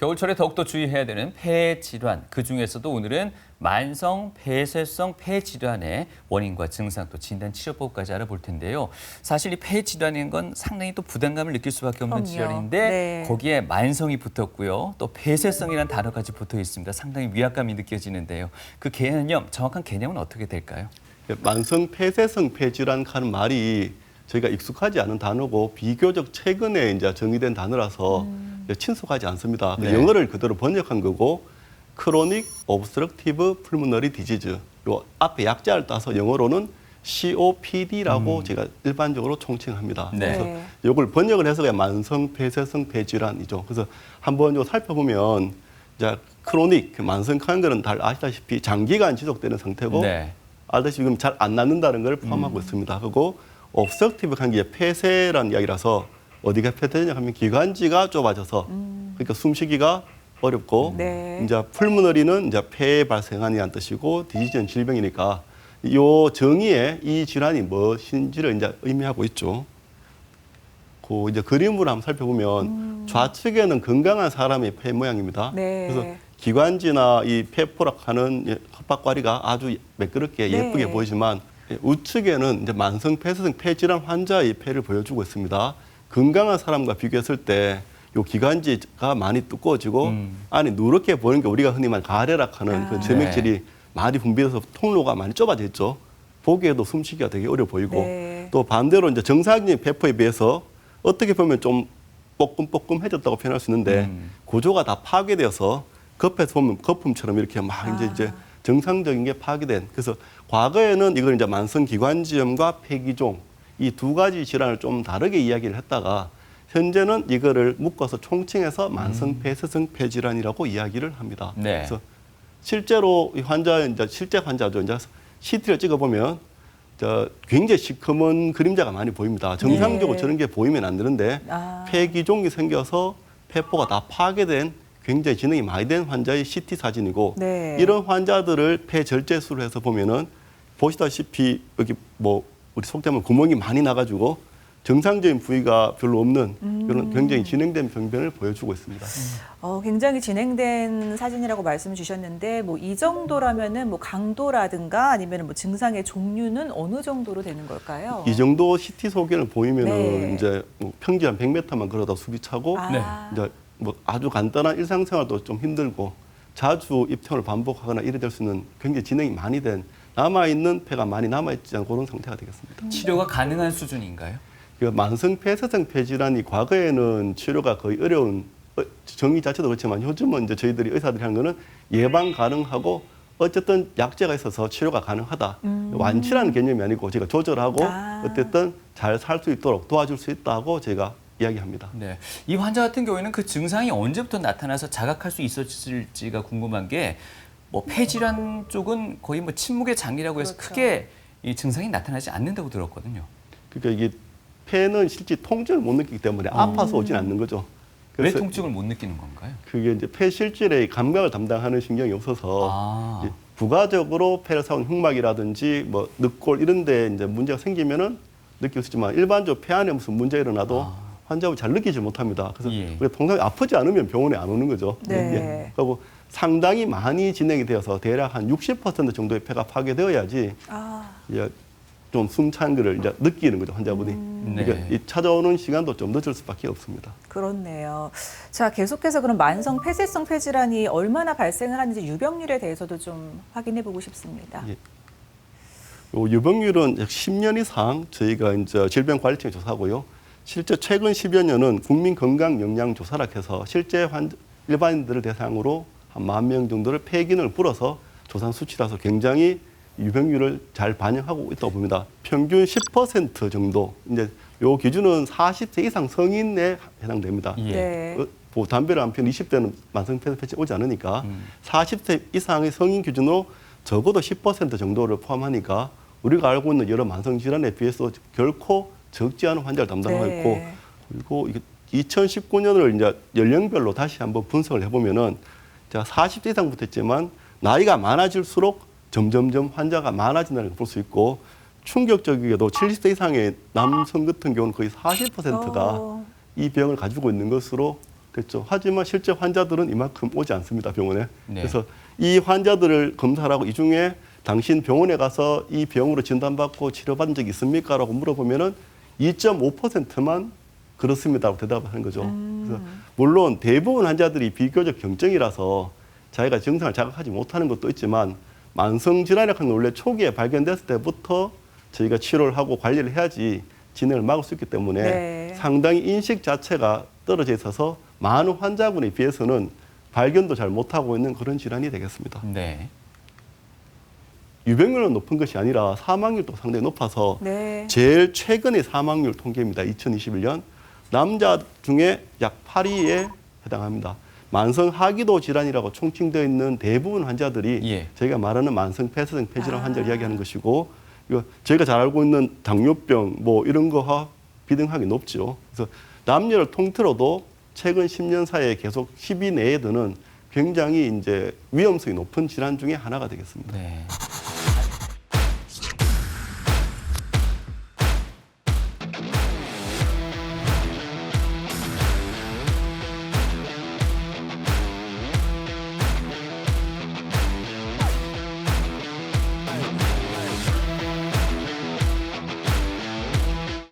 겨울철에 더욱더 주의해야 되는 폐 질환. 그 중에서도 오늘은 만성 폐쇄성 폐 질환의 원인과 증상 또 진단 치료법까지 알아볼 텐데요. 사실 이폐 질환인 건 상당히 또 부담감을 느낄 수밖에 없는 그럼요. 질환인데 네. 거기에 만성이 붙었고요. 또 폐쇄성이라는 단어까지 붙어 있습니다. 상당히 위압감이 느껴지는데요. 그 개념, 정확한 개념은 어떻게 될까요? 만성 폐쇄성 폐 질환 하는 말이 저희가 익숙하지 않은 단어고 비교적 최근에 이제 정의된 단어라서 이제 친숙하지 않습니다. 그 네. 영어를 그대로 번역한 거고 크로닉 오브스트럭티브 풀모너리 디지즈 요 앞에 약자를 따서 영어로는 COPD라고 제가 일반적으로 총칭합니다. 네. 그래서 이걸 번역을 해서 그냥 만성 폐쇄성 폐질환이죠. 그래서 한번 요 살펴보면 이제 크로닉 그 만성한 거는 다 아시다시피 장기간 지속되는 상태고 네. 알다시피 지금 잘 안 낫는다는 걸 포함하고 있습니다. 그리고 obstructive 한게 폐쇄라는 이야기라서 어디가 폐쇄되냐 하면 기관지가 좁아져서 그러니까 숨쉬기가 어렵고 네. 이제 풀무너리는 이제 폐에 발생하는 뜻이고 디지전 질병이니까 요 정의에 이 질환이 무엇인지를 이제 의미하고 있죠. 그 이제 그림으로 한번 살펴보면 좌측에는 건강한 사람의 폐 모양입니다. 네. 그래서 기관지나 이 폐포락하는 예, 헛박과리가 아주 매끄럽게 네. 예쁘게 보이지만 예, 우측에는 이제 만성 폐쇄성 폐질환 환자의 폐를 보여주고 있습니다. 건강한 사람과 비교했을 때 요 기관지가 많이 두꺼워지고 음. 안에 누렇게 보이는 게 우리가 흔히 말 가래락하는 아. 그 점액질이 많이 분비돼서 통로가 많이 좁아져 있죠. 보기에도 숨쉬기가 되게 어려 보이고 네. 또 반대로 이제 정상적인 배포에 비해서 어떻게 보면 좀 뽀끔뽀끔해졌다고 표현할 수 있는데 음. 구조가 다 파괴되어서 겉에서 보면 거품처럼 이렇게 막 이제 아. 이제 정상적인 게 파괴된 그래서 과거에는 이걸 이제 만성 기관지염과 폐기종 이 두 가지 질환을 좀 다르게 이야기를 했다가 현재는 이거를 묶어서 총칭해서 만성 폐쇄성 폐 질환이라고 이야기를 합니다. 네. 그래서 실제로 이 환자 이제 실제 환자죠. 이제 CT를 찍어 보면 저 굉장히 시커먼 그림자가 많이 보입니다. 정상적으로 네. 저런 게 보이면 안 되는데 아. 폐기종이 생겨서 폐포가 다 파괴된 굉장히 진행이 많이 된 환자의 CT 사진이고 네. 이런 환자들을 폐 절제술을 해서 보면은 보시다시피 여기 뭐 우리 속되면 구멍이 많이 나가지고 정상적인 부위가 별로 없는 음. 그런 굉장히 진행된 병변을 보여주고 있습니다. 어, 굉장히 진행된 사진이라고 말씀 주셨는데 뭐 이 정도라면은 뭐 강도라든가 아니면 뭐 증상의 종류는 어느 정도로 되는 걸까요? 이 정도 CT 소견을 보이면은 네. 이제 뭐 평균 한 100m만 걸어다 숨이 차고 아. 이제 뭐 아주 간단한 일상생활도 좀 힘들고 자주 입퇴원을 반복하거나 이래 될 수 있는 굉장히 진행이 많이 된 남아 있는 폐가 많이 남아 있지 않은 그런 상태가 되겠습니다. 치료가 가능한 수준인가요? 그 만성 폐쇄성 폐질환이 과거에는 치료가 거의 어려운 어, 정의 자체도 그렇지만 요즘은 이제 저희들이 의사들이 하는 거는 예방 가능하고 어쨌든 약제가 있어서 치료가 가능하다. 완치라는 개념이 아니고 제가 조절하고 아. 어쨌든 잘 살 수 있도록 도와줄 수 있다고 제가 이야기합니다. 네. 이 환자 같은 경우에는 그 증상이 언제부터 나타나서 자각할 수 있었을지가 궁금한 게 뭐 폐질환 쪽은 거의 뭐 침묵의 장이라고 해서 그렇죠. 크게 이 증상이 나타나지 않는다고 들었거든요. 그러니까 이게 폐는 실제 통증을 못 느끼기 때문에 아파서 오진 않는 거죠. 왜 그래서 통증을 못 느끼는 건가요? 그게 이제 폐 실질의 감각을 담당하는 신경이 없어서 아. 이제 부가적으로 폐를 사온 흉막이라든지 뭐 늑골 이런 데 이제 문제가 생기면은 느낄 수 있지만 일반적으로 폐 안에 무슨 문제가 일어나도 아. 환자분이 잘 느끼지 못합니다. 그래서 예. 우리가 통상 아프지 않으면 병원에 안 오는 거죠. 네. 예. 그리고 상당히 많이 진행이 되어서 대략 한 60% 정도의 폐가 파괴되어야지 아. 이제 좀 숨찬 거를 이제 느끼는 거죠 환자분이. 네. 그러니까 이 찾아오는 시간도 좀 늦을 수밖에 없습니다. 그렇네요. 자, 계속해서 그럼 만성 폐쇄성 폐질환이 얼마나 발생을 하는지 유병률에 대해서도 좀 확인해 보고 싶습니다. 예. 요 유병률은 약 10년 이상 저희가 이제 질병관리청이 조사하고요. 실제 최근 10여 년은 국민건강영양조사라 해서 실제 환 일반인들을 대상으로 한 만 명 정도를 폐기능을 불어서 조사한 수치라서 굉장히 유병률을 잘 반영하고 있다고 봅니다. 평균 10% 정도. 이제 요 기준은 40세 이상 성인에 해당됩니다. 예. 네. 어, 뭐 담배를 한편 20대는 만성폐쇄 오지 않으니까 음. 40세 이상의 성인 기준으로 적어도 10% 정도를 포함하니까 우리가 알고 있는 여러 만성 질환에 비해서 결코 적지 않은 환자를 담당하고 네. 있고 그리고 이게 2019년을 이제 연령별로 다시 한번 분석을 해보면은 제가 40대 이상 부터 했지만 나이가 많아질수록 점점점 환자가 많아진다는 걸 볼 수 있고 충격적이게도 70대 이상의 남성 같은 경우는 거의 40%가 어. 이 병을 가지고 있는 것으로 그렇죠. 하지만 실제 환자들은 이만큼 오지 않습니다 병원에. 네. 그래서 이 환자들을 검사를 하고 이 중에 당신 병원에 가서 이 병으로 진단받고 치료받은 적이 있습니까?라고 물어보면은 2.5%만 그렇습니다라고 대답하는 거죠. 그래서 물론 대부분 환자들이 비교적 경증이라서 자기가 증상을 자각하지 못하는 것도 있지만 만성 질환이라는 건 원래 초기에 발견됐을 때부터 저희가 치료를 하고 관리를 해야지 진행을 막을 수 있기 때문에 네. 상당히 인식 자체가 떨어져 있어서 많은 환자군에 비해서는 발견도 잘 못하고 있는 그런 질환이 되겠습니다. 네. 유병률은 높은 것이 아니라 사망률도 상당히 높아서 네. 제일 최근의 사망률 통계입니다. 2021년 남자 중에 약 8위에 해당합니다. 만성 하기도 질환이라고 총칭되어 있는 대부분 환자들이 예. 저희가 말하는 만성 폐쇄성 폐질환 아. 환자를 이야기하는 것이고 이거 저희가 잘 알고 있는 당뇨병 뭐 이런 거와 비등하게 높죠. 그래서 남녀를 통틀어도 최근 10년 사이에 계속 10위 내에 드는 굉장히 이제 위험성이 높은 질환 중에 하나가 되겠습니다. 네.